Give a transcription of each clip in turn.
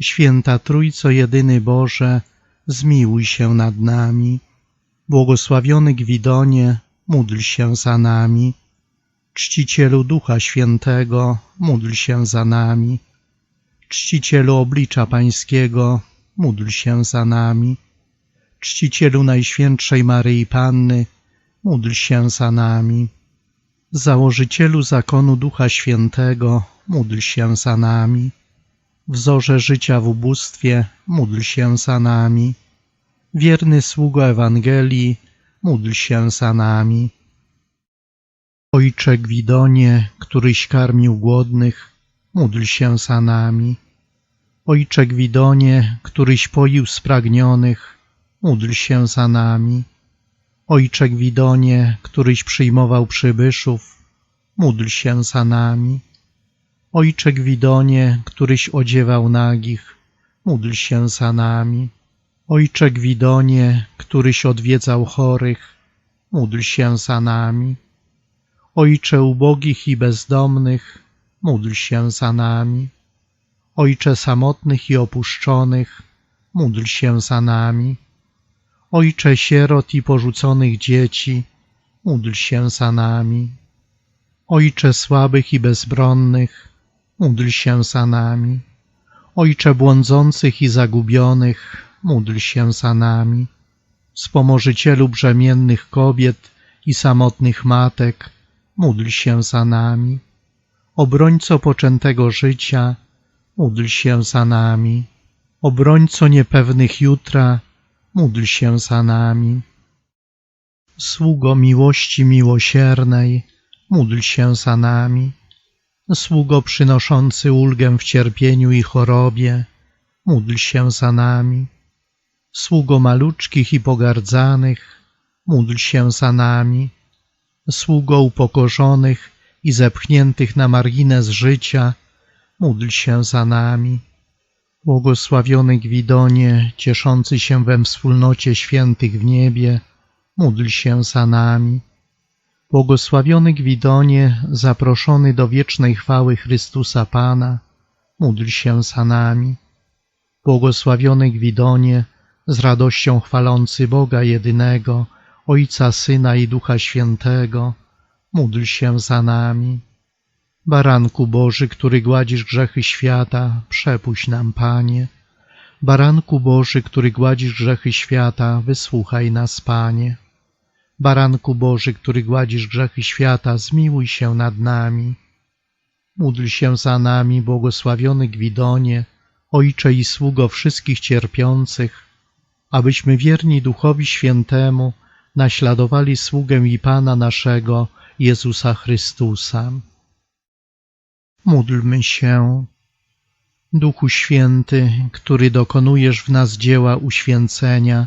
Święta Trójco Jedyny Boże, zmiłuj się nad nami. Błogosławiony Gwidonie, módl się za nami. Czcicielu Ducha Świętego, módl się za nami. Czcicielu Oblicza Pańskiego, módl się za nami. Czcicielu Najświętszej Maryi Panny, módl się za nami. Założycielu zakonu Ducha Świętego, módl się za nami. Wzorze życia w ubóstwie, módl się za nami. Wierny sługo Ewangelii, módl się za nami. Ojcze Gwidonie, któryś karmił głodnych, módl się za nami. Ojcze Gwidonie, któryś poił spragnionych, módl się za nami. Ojcze Gwidonie, któryś przyjmował przybyszów, módl się za nami. Ojcze Gwidonie, któryś odziewał nagich, módl się za nami. Ojcze Gwidonie, któryś odwiedzał chorych, módl się za nami. Ojcze ubogich i bezdomnych, módl się za nami. Ojcze samotnych i opuszczonych, módl się za nami. Ojcze sierot i porzuconych dzieci, módl się za nami. Ojcze słabych i bezbronnych, módl się za nami. Ojcze błądzących i zagubionych, módl się za nami. Wspomożycielu brzemiennych kobiet i samotnych matek, módl się za nami. Obrońco poczętego życia, módl się za nami. Obrońco niepewnych jutra, módl się za nami. Sługo miłości miłosiernej, módl się za nami. Sługo przynoszący ulgę w cierpieniu i chorobie, módl się za nami. Sługo maluczkich i pogardzanych, módl się za nami. Sługo upokorzonych i zepchniętych na margines życia, módl się za nami. Błogosławiony Gwidonie, cieszący się we wspólnocie świętych w niebie, módl się za nami. Błogosławiony Gwidonie, zaproszony do wiecznej chwały Chrystusa Pana, módl się za nami. Błogosławiony Gwidonie, z radością chwalący Boga jedynego, Ojca, Syna i Ducha Świętego, módl się za nami. Baranku Boży, który gładzisz grzechy świata, przepuść nam, Panie. Baranku Boży, który gładzisz grzechy świata, wysłuchaj nas, Panie. Baranku Boży, który gładzisz grzechy świata, zmiłuj się nad nami. Módl się za nami, błogosławiony Gwidonie, Ojcze i sługo wszystkich cierpiących, abyśmy wierni Duchowi Świętemu naśladowali sługę i Pana naszego, Jezusa Chrystusa. Módlmy się. Duchu Święty, który dokonujesz w nas dzieła uświęcenia,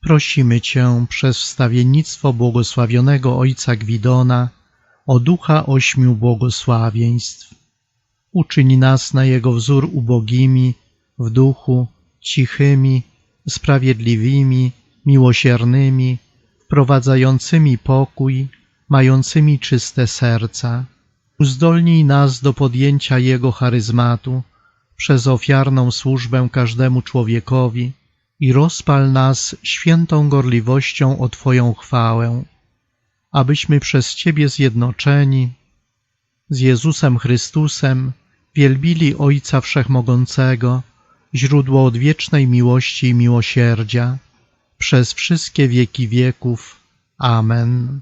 prosimy Cię przez wstawiennictwo błogosławionego Ojca Gwidona o ducha ośmiu błogosławieństw. Uczyń nas na Jego wzór ubogimi, w duchu, cichymi, sprawiedliwymi, miłosiernymi, wprowadzającymi pokój, mającymi czyste serca. Uzdolnij nas do podjęcia Jego charyzmatu przez ofiarną służbę każdemu człowiekowi i rozpal nas świętą gorliwością o Twoją chwałę, abyśmy przez Ciebie zjednoczeni z Jezusem Chrystusem wielbili Ojca Wszechmogącego, źródło odwiecznej miłości i miłosierdzia, przez wszystkie wieki wieków. Amen.